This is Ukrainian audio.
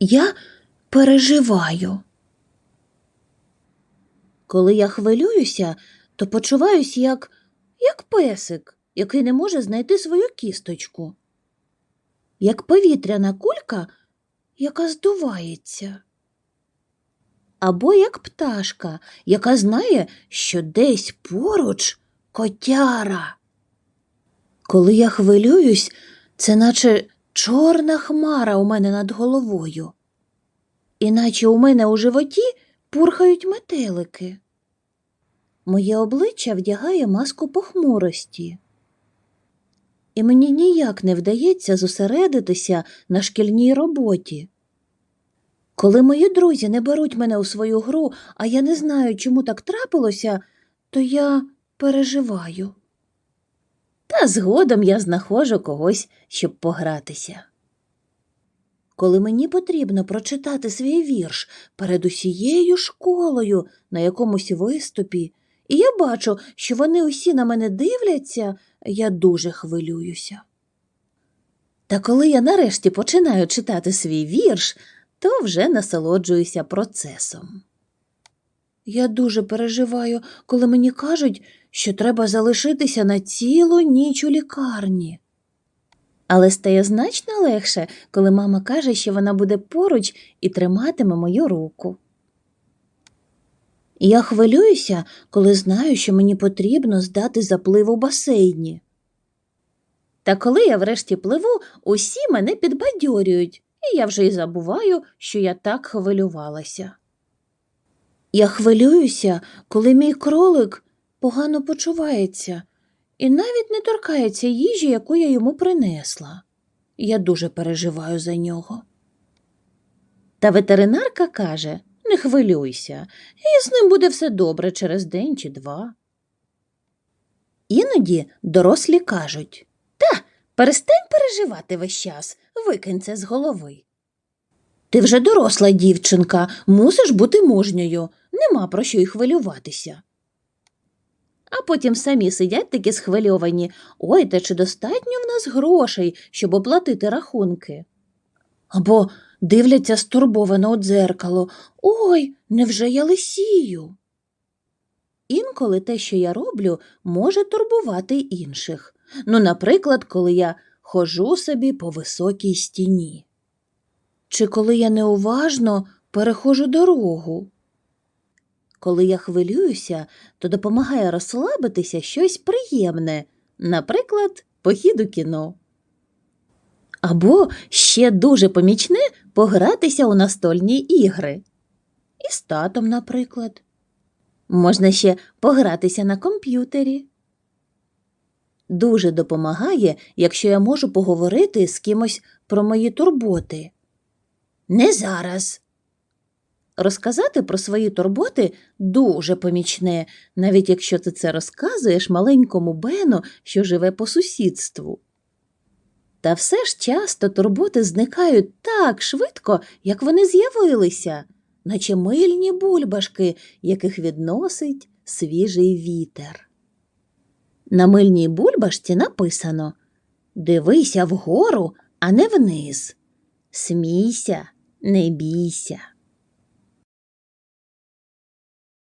Я переживаю. Коли я хвилююся, то почуваюся як, як песик, який не може знайти свою кісточку, як повітряна кулька, яка здувається. Або як пташка, яка знає, що десь поруч котяра. Коли я хвилююсь, це наче чорна хмара у мене над головою, іначе у мене у животі пурхають метелики. Моє обличчя вдягає маску похмурості, і мені ніяк не вдається зосередитися на шкільній роботі. Коли мої друзі не беруть мене у свою гру, а я не знаю, чому так трапилося, то я переживаю. Та згодом я знаходжу когось, щоб погратися. Коли мені потрібно прочитати свій вірш перед усією школою на якомусь виступі, і я бачу, що вони усі на мене дивляться, я дуже хвилююся. Та коли я нарешті починаю читати свій вірш, то вже насолоджуюся процесом. Я дуже переживаю, коли мені кажуть, що треба залишитися на цілу ніч у лікарні. Але стає значно легше, коли мама каже, що вона буде поруч і триматиме мою руку. Я хвилююся, коли знаю, що мені потрібно здати заплив у басейні. Та коли я врешті пливу, усі мене підбадьорюють, і я вже й забуваю, що я так хвилювалася. Я хвилююся, коли мій кролик погано почувається і навіть не торкається їжі, яку я йому принесла. Я дуже переживаю за нього. Та ветеринарка каже не хвилюйся, і з ним буде все добре через день чи два. Іноді дорослі кажуть Та, перестань переживати весь час, викинь це з голови. Ти вже доросла дівчинка, мусиш бути мужньою, нема про що й хвилюватися. А потім самі сидять такі схвильовані ой, та чи достатньо в нас грошей, щоб оплатити рахунки? Або дивляться стурбовано у дзеркало Ой, невже я лисію? Інколи те, що я роблю, може турбувати інших. Ну, наприклад, коли я хожу собі по високій стіні. Чи коли я неуважно перехожу дорогу. Коли я хвилююся, то допомагає розслабитися щось приємне, наприклад, похід у кіно. Або ще дуже помічне погратися у настольні ігри. І з татом, наприклад. Можна ще погратися на комп'ютері. Дуже допомагає, якщо я можу поговорити з кимось про мої турботи. Не зараз. Розказати про свої турботи дуже помічне, навіть якщо ти це розказуєш маленькому Бену, що живе по сусідству. Та все ж часто турботи зникають так швидко, як вони з'явилися, наче мильні бульбашки, яких відносить свіжий вітер. На мильній бульбашці написано Дивися вгору, а не вниз. Смійся, не бійся.